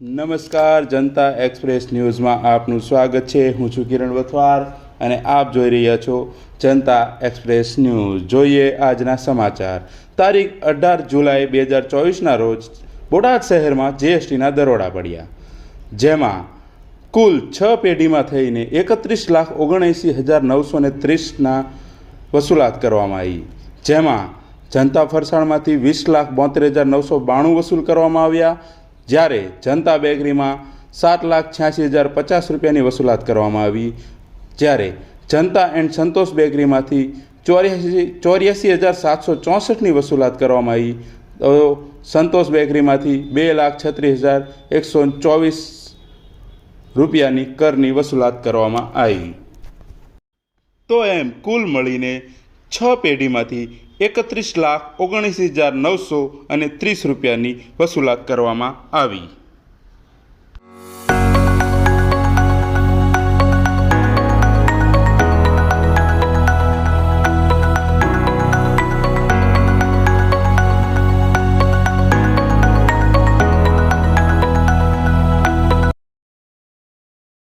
નમસ્કાર, જનતા એક્સપ્રેસ ન્યૂઝમાં આપનું સ્વાગત છે. હું છું કિરણ વથવાર અને આપ જોઈ રહ્યા છો જનતા એક્સપ્રેસ ન્યૂઝ. જોઈએ આજના સમાચાર. તારીખ અઢાર જુલાઈ બે હજાર ચોવીસના રોજ બોટાદ શહેરમાં જીએસટીના દરોડા પડ્યા. જેમાં કુલ છ પેઢીમાં થઈને એકત્રીસ લાખ ઓગણએંસી હજાર નવસો ને ત્રીસના વસૂલાત કરવામાં આવી. જેમાં જનતા ફરસાણમાંથી વીસ લાખ બોતેર હજાર નવસો બાણું વસૂલ કરવામાં આવ્યા. જ્યારે જનતા બેકરીમાં સાત લાખ છ્યાસી હજાર પચાસ રૂપિયાની વસૂલાત કરવામાં આવી, જ્યારે જનતા એન્ડ સંતોષ બેકરીમાંથી ચોર્યાસી ચોર્યાસી હજાર સાતસો ચોસઠની વસૂલાત કરવામાં આવી, તો સંતોષ બેકરીમાંથી બે લાખ છત્રીસ હજાર એકસો ચોવીસ રૂપિયાની કરની વસૂલાત કરવામાં આવી. તો એમ કુલ મળીને છ પેઢીમાંથી એકત્રીસ લાખ ઓગણીસ હજાર નવસો અને ત્રીસ રૂપિયાની વસૂલાત કરવામાં આવી.